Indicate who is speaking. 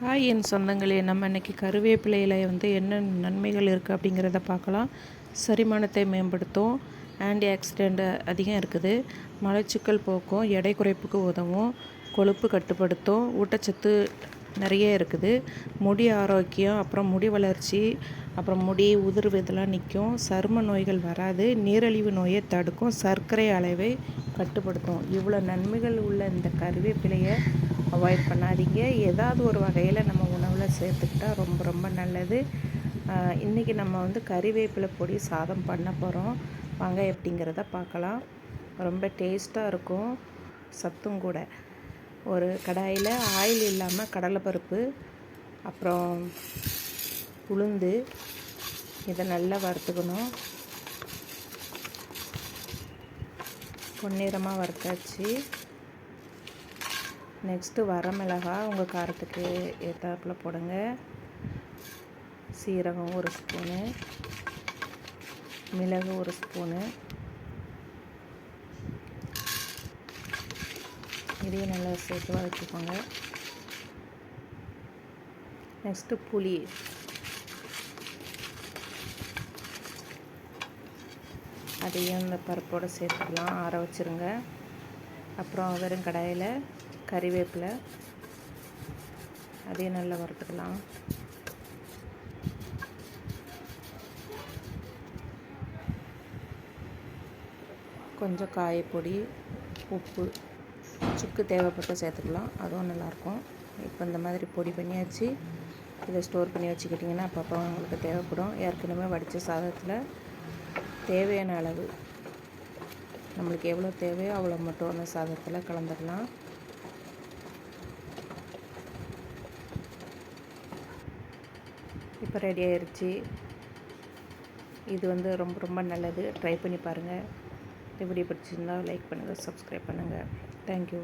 Speaker 1: Hi என் சொந்தங்களே. நம்ம இன்றைக்கி கருவேப்பிலையில் வந்து என்ன நன்மைகள் இருக்குது அப்படிங்கிறத பார்க்கலாம். செரிமானத்தை மேம்படுத்தும். ஆன்டி ஆக்சிடெண்ட் அதிகம் இருக்குது. மலச்சிக்கல் போக்கும் எடை குறைப்புக்கு உதவும். கொழுப்பு கட்டுப்படுத்தும். ஊட்டச்சத்து நிறைய இருக்குது. முடி ஆரோக்கியம் அப்புறம் முடி வளர்ச்சி அப்புறம் முடி உதிர்வு இதெல்லாம் நிற்கும் சரும நோய்கள் வராது. நீரழிவு நோயை தடுக்கும். சர்க்கரை அளவை கட்டுப்படுத்தும். இவ்வளோ நன்மைகள் உள்ள இந்த கருவேப்பிலையை அவாய்ட் பண்ணாதீங்க. ஏதாவது ஒரு வகையில் நம்ம உணவில் சேர்த்துக்கிட்டால் ரொம்ப ரொம்ப நல்லது. இன்றைக்கி நம்ம வந்து கறிவேப்பிலை பொடி சாதம் பண்ண போகிறோம் வாங்க எப்படிங்கிறத பார்க்கலாம். ரொம்ப டேஸ்ட்டாக இருக்கும். சத்தும் கூட. ஒரு கடாயில் ஆயில் இல்லாமல் கடலைப்பருப்பு அப்புறம் உளுந்து. இதை நல்லா வறுத்துக்கணும். பொன்னிறமாக வறுத்தாச்சு. நெக்ஸ்ட்டு வரமிளகா உங்கள் காரத்துக்கு ஏற்றாப்பில் போடுங்க. சீரகம் ஒரு ஸ்பூனு. மிளகு ஒரு ஸ்பூனு. இதையும் நல்லா சேர்த்து வச்சுக்கோங்க நெக்ஸ்ட்டு புளி. அதையும் இந்த பருப்போடு சேர்த்துக்கலாம். ஆற வச்சுருங்க. அப்புறம் வெறும் கடாயில் கறிவேப்பிலை. அதையும் நல்லா வறுத்துக்கலாம். கொஞ்சம் காயப்பொடி உப்பு சுக்கு தேவைப்பட்டு சேர்த்துக்கலாம். அதுவும் நல்லாயிருக்கும். இப்போ இந்த மாதிரி பொடி பண்ணியாச்சு. இதை ஸ்டோர் பண்ணி வச்சுக்கிட்டிங்கன்னா அப்பப்போ உங்களுக்கு தேவைப்படும். ஏற்கனவே வடித்த சாதத்தில் தேவையான அளவு. நம்மளுக்கு எவ்வளோ தேவையோ அவ்வளோ மட்டும் அந்த சாதத்தில் கலந்துக்கலாம். இப்போ ரெடி ஆயிடுச்சு இது வந்து ரொம்ப ரொம்ப நல்லது. ட்ரை பண்ணி பாருங்கள் எப்படி பிடிச்சிருந்தால் லைக் பண்ணுங்கள் சப்ஸ்கிரைப் பண்ணுங்கள் தேங்க்யூ